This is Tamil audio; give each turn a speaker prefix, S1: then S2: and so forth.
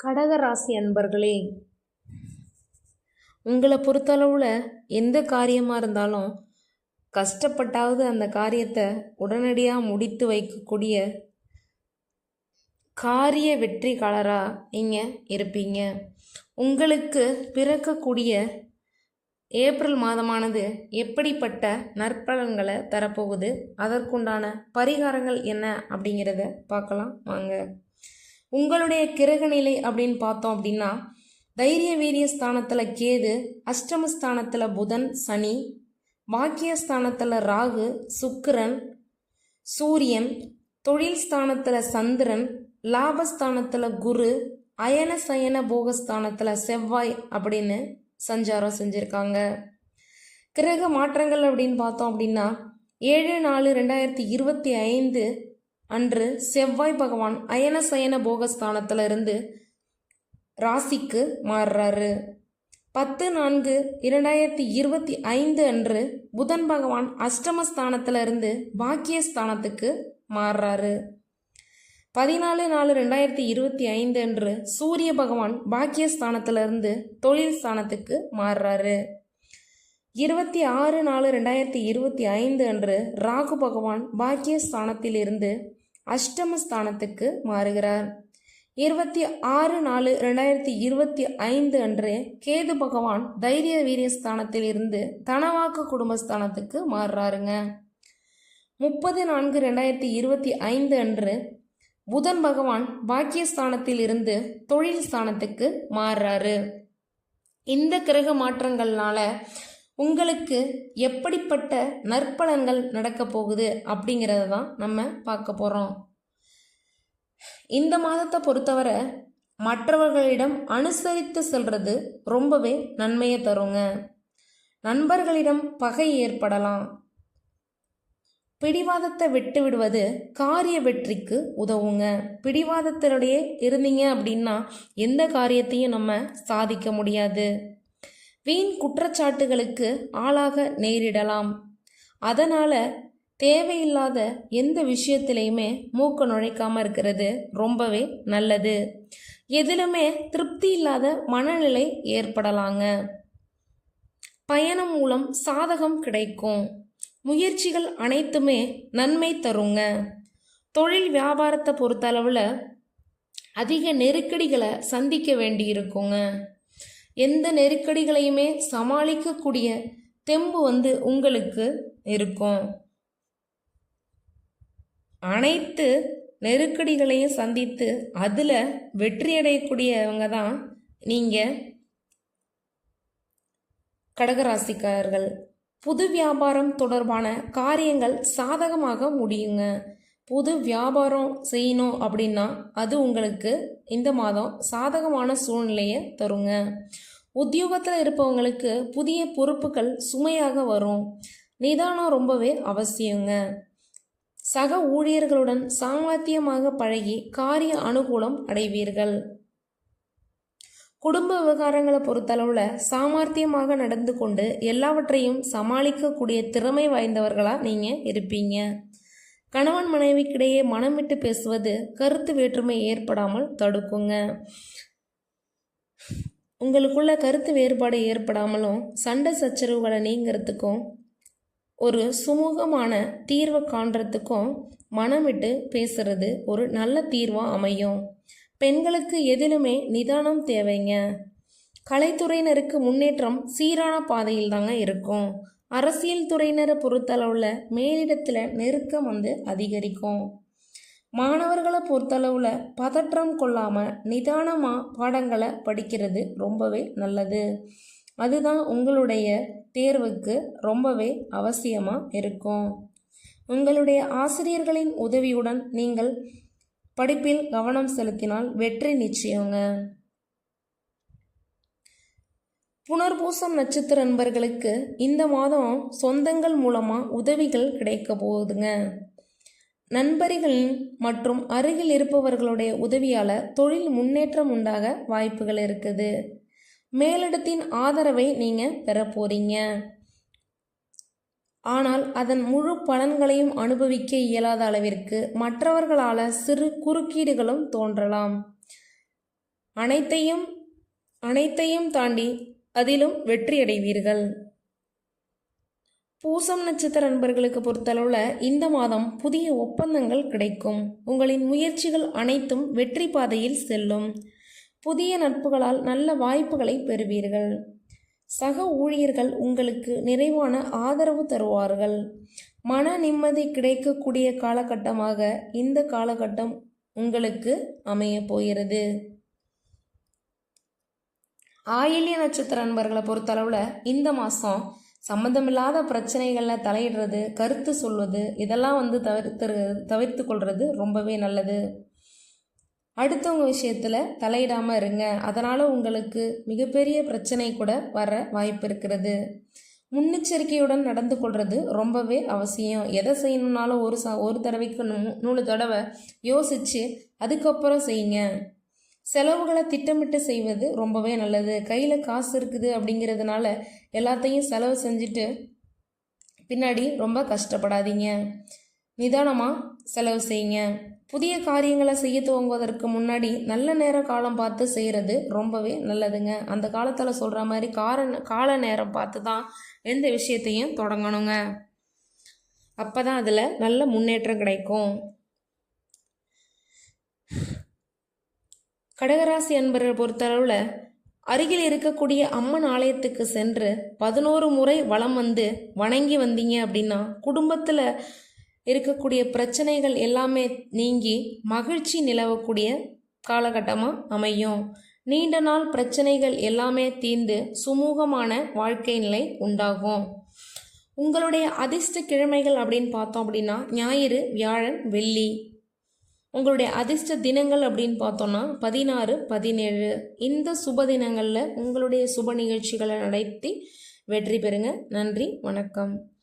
S1: கடகராசி அன்பர்களே உங்களை பொறுத்தளவில் எந்த காரியமாக இருந்தாலும் கஷ்டப்பட்டாவது அந்த காரியத்தை உடனடியாக முடித்து வைக்கக்கூடிய காரிய வெற்றிக்காரராக நீங்கள் இருப்பீங்க. உங்களுக்கு பிறக்கக்கூடிய ஏப்ரல் மாதமானது எப்படிப்பட்ட நற்பலன்களை தரப்போகுது? அதற்குண்டான பரிகாரங்கள் என்ன அப்படிங்கிறத பார்க்கலாம். வாங்க. உங்களுடைய கிரக நிலை அப்படின்னு பார்த்தோம் அப்படின்னா தைரிய வீரிய ஸ்தானத்தில் கேது அஷ்டமஸ்தானத்தில் புதன் சனி பாக்கியஸ்தானத்தில் ராகு சுக்கிரன் சூரியன் தொழில் ஸ்தானத்தில் சந்திரன் லாபஸ்தானத்தில் குரு அயன சயன போகஸ்தானத்தில் செவ்வாய் அப்படின்னு சஞ்சாரம் செஞ்சுருக்காங்க. கிரக மாற்றங்கள் அப்படின்னு பார்த்தோம் அப்படின்னா ஏழு நாலு ரெண்டாயிரத்தி இருபத்தி ஐந்து அன்று செவ்வாய் பகவான் அயன சயன போகஸ்தானத்தில் இருந்து ராசிக்கு மாறுறாரு. பத்து நான்கு இரண்டாயிரத்தி இருபத்தி ஐந்து அன்று புதன் பகவான் அஷ்டமஸ்தானத்துல இருந்து பாக்கியஸ்தானத்துக்கு மாறுறாரு. பதினாலு நாலு ரெண்டாயிரத்தி இருபத்தி ஐந்து அன்று சூரிய பகவான் பாக்கியஸ்தானத்துல இருந்து தொழில் ஸ்தானத்துக்கு மாறுறாரு. இருபத்தி ஆறு நாலு ரெண்டாயிரத்தி இருபத்தி ஐந்து அன்று ராகு பகவான் பாக்கியஸ்தானத்திலிருந்து அஷ்டமஸ்தானத்துக்கு மாறுகிறார். இருபத்தி ஆறு நாலு ரெண்டாயிரத்தி இருபத்தி ஐந்து அன்று கேது பகவான் தைரிய வீரியஸ்தானத்தில் இருந்து தனவாக்கு குடும்பஸ்தானத்துக்கு மாறுறாருங்க. முப்பது நான்கு ரெண்டாயிரத்தி இருபத்தி ஐந்து அன்று புதன் பகவான் பாக்கியஸ்தானத்தில் இருந்து தொழில் ஸ்தானத்துக்கு மாறுறாரு. இந்த கிரக மாற்றங்கள்னால உங்களுக்கு எப்படிப்பட்ட நற்பலன்கள் நடக்க போகுது அப்படிங்கிறத தான் நம்ம பார்க்க போகிறோம் இந்த மாதத்தை பொறுத்தவரை மற்றவர்களிடம் அனுசரித்து செல்றது ரொம்பவே நன்மையை தருங்க. நண்பர்களிடம் பகை ஏற்படலாம். பிடிவாதத்தை விட்டு விடுவது காரிய வெற்றிக்கு உதவுங்க. பிடிவாதத்தினுடைய இருந்தீங்க அப்படின்னா எந்த காரியத்தையும் நம்ம சாதிக்க முடியாது. வீண் குற்றச்சாட்டுகளுக்கு ஆளாக நேரிடலாம். அதனால் தேவையில்லாத எந்த விஷயத்திலையுமே மூக்க நுழைக்காமல் இருக்கிறது ரொம்பவே நல்லது. எதிலுமே திருப்தி இல்லாத மனநிலை ஏற்படலாங்க. பயணம் மூலம் சாதகம் கிடைக்கும். முயற்சிகள் அனைத்துமே நன்மை தருங்க. தொழில் வியாபாரத்தை பொறுத்தளவில் அதிக நெருக்கடிகளை சந்திக்க வேண்டி இருக்குங்க எந்த நெருக்கடிகளையுமே சமாளிக்கக்கூடிய தெம்பு வந்து உங்களுக்கு இருக்கும். அனைத்து நெருக்கடிகளையும் சந்தித்து அதில் வெற்றியடையக்கூடியவங்க தான் நீங்கள் கடகராசிக்காரர்கள். புது வியாபாரம் தொடர்பான காரியங்கள் சாதகமாக முடியுங்க. புது வியாபாரம் செய்யணும் அப்படின்னா அது உங்களுக்கு இந்த மாதம் சாதகமான சூழ்நிலையை தருங்க. உத்தியோகத்தில் இருப்பவங்களுக்கு புதிய பொறுப்புகள் சுமையாக வரும். நிதானம் ரொம்பவே அவசியங்க. சக ஊழியர்களுடன் சாமர்த்தியமாக பழகி காரிய அனுகூலம் அடைவீர்கள். குடும்ப விவகாரங்களை பொறுத்தளவில் சாமர்த்தியமாக நடந்து கொண்டு எல்லாவற்றையும் சமாளிக்கக்கூடிய திறமை வாய்ந்தவர்களாக நீங்கள் இருப்பீங்க. கணவன் மனைவிக்கிடையே மனம் விட்டு பேசுவது கருத்து வேற்றுமை ஏற்படாமல் தடுக்குங்க. உங்களுக்குள்ள கருத்து வேறுபாடு ஏற்படாமலும் சண்டை சச்சரவுகளை நீங்கிறதுக்கும் ஒரு சுமூகமான தீர்வை காண்றதுக்கும் மனம் விட்டு பேசுறது ஒரு நல்ல தீர்வாக அமையும். பெண்களுக்கு எதிலுமே நிதானம் தேவைங்க. கலைத்துறையினருக்கு முன்னேற்றம் சீரான பாதையில் தாங்க இருக்கும். அரசியல் துறையினரை பொறுத்தளவில் மேலிடத்தில் நெருக்கம் வந்து அதிகரிக்கும். மாணவர்களை பொறுத்தளவில் பதற்றம் கொள்ளாமல் நிதானமாக பாடங்களை படிக்கிறது ரொம்பவே நல்லது. அதுதான் உங்களுடைய தேர்வுக்கு ரொம்பவே அவசியமாக இருக்கும். உங்களுடைய ஆசிரியர்களின் உதவியுடன் நீங்கள் படிப்பில் கவனம் செலுத்தினால் வெற்றி நிச்சயங்க. புனர்பூசம் நட்சத்திர நண்பர்களுக்கு இந்த மாதம் சொந்தங்கள் மூலமாக உதவிகள் கிடைக்க போகுதுங்க. நண்பர்கள் மற்றும் அருகில் இருப்பவர்களுடைய உதவியால் தொழில் முன்னேற்றம் உண்டாக வாய்ப்புகள் இருக்குது. மேலிடத்தின் ஆதரவை நீங்கள் பெற போறீங்க. ஆனால் அதன் முழு பலன்களையும் அனுபவிக்க இயலாத அளவிற்கு மற்றவர்களால் சிறு குறுக்கீடுகளும் தோன்றலாம். அனைத்தையும் அனைத்தையும் தாண்டி அதிலும் வெற்றியடைவீர்கள் பூசம் நட்சத்திர நண்பர்களுக்கு பொறுத்தளவில் இந்த மாதம் புதிய ஒப்பந்தங்கள் கிடைக்கும். உங்களின் முயற்சிகள் அனைத்தும் வெற்றி பாதையில் செல்லும். புதிய நட்புகளால் நல்ல வாய்ப்புகளை பெறுவீர்கள். சக ஊழியர்கள் உங்களுக்கு நிறைவான ஆதரவு தருவார்கள். மன நிம்மதி கிடைக்கக்கூடிய காலகட்டமாக இந்த காலகட்டம் உங்களுக்கு அமைய போகிறது. ஆயில்ய நட்சத்திர நண்பர்களை பொறுத்தளவில் இந்த மாதம் சம்மந்தமில்லாத பிரச்சனைகளில் தலையிடுறது கருத்து சொல்வது இதெல்லாம் வந்து தவிர்த்து தவிர்த்து கொள்வது ரொம்பவே நல்லது. அடுத்தவங்க விஷயத்தில் தலையிடாமல் இருங்க. அதனால் உங்களுக்கு மிகப்பெரிய பிரச்சனை கூட வர வாய்ப்பு இருக்கிறது. முன்னெச்சரிக்கையுடன் நடந்து கொள்வது ரொம்பவே அவசியம். எதை செய்யணுன்னாலும் ஒரு ச ஒரு தடவைக்கு நூ நூறு தடவை யோசித்து அதுக்கப்புறம் செய்யுங்க. செலவுகளை திட்டமிட்டு செய்வது ரொம்பவே நல்லது. கையில் காசு இருக்குது அப்படிங்கிறதுனால எல்லாத்தையும் செலவு செஞ்சுட்டு பின்னாடி ரொம்ப கஷ்டப்படாதீங்க. நிதானமாக செலவு செய்யுங்க. புதிய காரியங்களை செய்ய துவங்குவதற்கு முன்னாடி நல்ல நேர காலம் பார்த்து செய்கிறது ரொம்பவே நல்லதுங்க. அந்த காலத்தில் சொல்கிற மாதிரி கார கால நேரம் பார்த்து தான் எந்த விஷயத்தையும் தொடங்கணுங்க. அப்போ தான் அதில் நல்ல முன்னேற்றம் கிடைக்கும். கடகராசி அன்பரை பொறுத்தளவில் அருகில் இருக்கக்கூடிய அம்மன் ஆலயத்துக்கு சென்று பதினோரு முறை வளம் வந்து வணங்கி வந்தீங்க அப்படின்னா குடும்பத்தில் இருக்கக்கூடிய பிரச்சனைகள் எல்லாமே நீங்கி மகிழ்ச்சி நிலவக்கூடிய காலகட்டமாக அமையும். நீண்ட நாள் பிரச்சனைகள் எல்லாமே தீர்ந்து சுமூகமான வாழ்க்கை நிலை உண்டாகும். உங்களுடைய அதிர்ஷ்ட கிழமைகள் அப்படின்னு பார்த்தோம் அப்படின்னா ஞாயிறு வியாழன் வெள்ளி. உங்களுடைய அதிர்ஷ்ட தினங்கள் அப்படின்னு பார்த்தோன்னா பதினாறு பதினேழு. இந்த சுப தினங்களில் உங்களுடைய சுப நிகழ்ச்சிகளை நடத்தி வெற்றி பெறுங்க. நன்றி வணக்கம்.